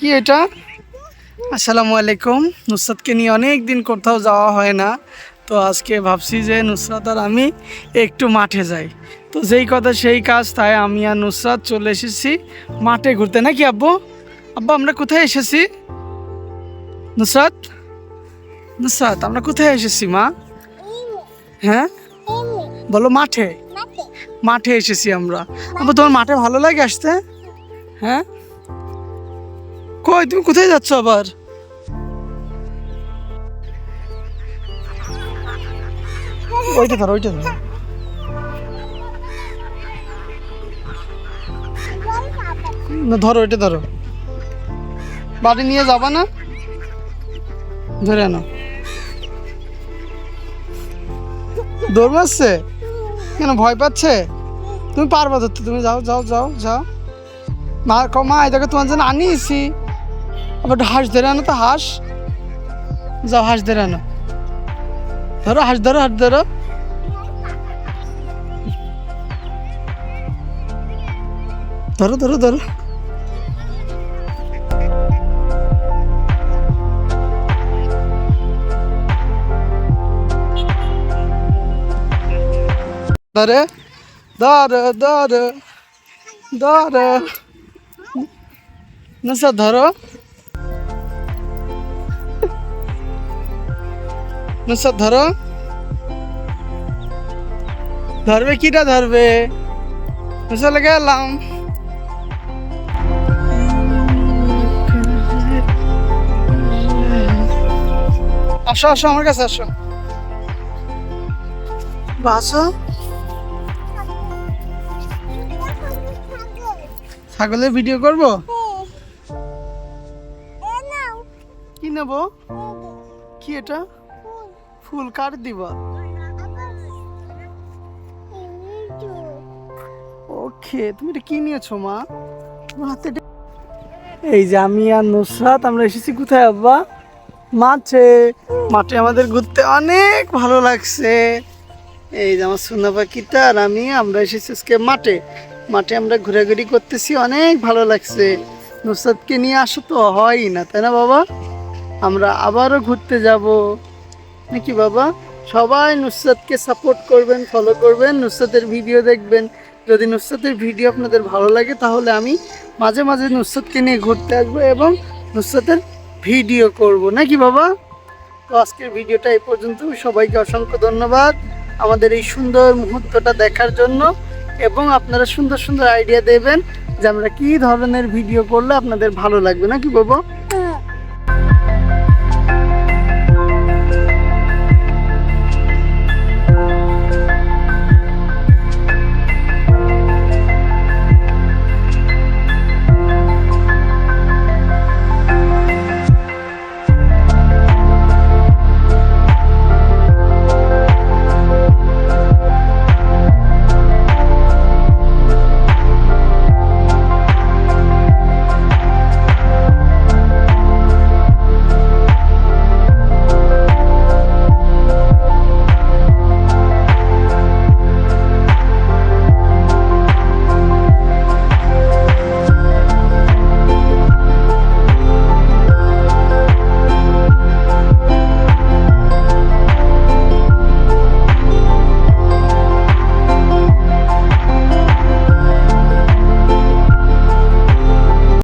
কি এটা? আসসালামু আলাইকুম। নুসরাতকে নিয়ে অনেক দিন কোথাও যাওয়া হয় না। তো আজকে ভাবছি যে নুসরাত আর আমি একটু মাঠে যাই। তো যেই কথা সেই কাজ, তাই আমি আর নুসরাত চলে এসেছি মাঠে ঘুরতে। নাকি আব্বু? আব্বু, আমরা কোথায় এসেছি? নুসরাত? নুসরাত, আমরা কোথায় এসেছি, মা? হ্যাঁ? বলো, মাঠে? মাঠে এসেছি আমরা। আব্বু, তোমার মাঠে ভালো লাগে আসতে? হ্যাঁ? কই তুমি কোথায় যাচ্ছ আবার? ওইটা ধরো ওইটা ধরো। না, ধরো, ওইটা ধরো। বাড়ি নিয়ে যাবা না? ধরে আনো। দৌড় মারছে? কেন, ভয় পাচ্ছে? তুমি পারবা ধরতে, তুমি যাও যাও যাও যাও। মা কও মা এটাকে তোমার জন্য আনিয়েছি। আবার হাঁস ধরে আনো তো, হাঁস। যাও, হাঁস ধরে আনো। ধরো, হাঁস ধরো হাঁস ধরো। ধরো ধরো ধরো। ধরে, ধরো ধরো ধরো। নসা ধরো। নসা ধরো। ধরবে কিটা ধরবে? নসা লেগে এলাম। আসো আসো আমার কাছে আসো। বাসো। ছাগলের ভিডিও করব? কি নেব? কি এটা? ফুল কার দিবা? ওকে তুমি এটা কি নিয়েছো মা? তোমার হাতে এই যে আমি আর নুসরাত আমরা এসেছি কোথায় আব্বা? মাঠে। মাঠে আমাদের ঘুরতে অনেক ভালো লাগছে। এই যে আমার সোনা পাখিটা আর আমি আমরা এসেছি আজকে মাঠে। মাঠে আমরা ঘোরাঘুরি করতেছি অনেক ভালো লাগছে। নুসরাতকে নিয়ে আসো তো হয়ই না তাই না বাবা? আমরা আবারও ঘুরতে যাব। নাকি বাবা? সবাই নুসরাতকে সাপোর্ট করবেন ফলো করবেন, নুসরাতের ভিডিও দেখবেন। যদি নুসরাতের ভিডিও আপনাদের ভালো লাগে, তাহলে আমি মাঝে মাঝে নুসরাতকে নিয়ে ঘুরতে আসব এবং নুসরাতের ভিডিও করব। নাকি বাবা? তো আজকের ভিডিওটা এই পর্যন্ত। সবাইকে অসংখ্য ধন্যবাদ আমাদের এই সুন্দর মুহূর্তটা দেখার জন্য এবং আপনারা সুন্দর সুন্দর আইডিয়া দেবেন যে আমরা কী ধরনের ভিডিও করলে আপনাদের ভালো লাগবে। নাকি বাবা?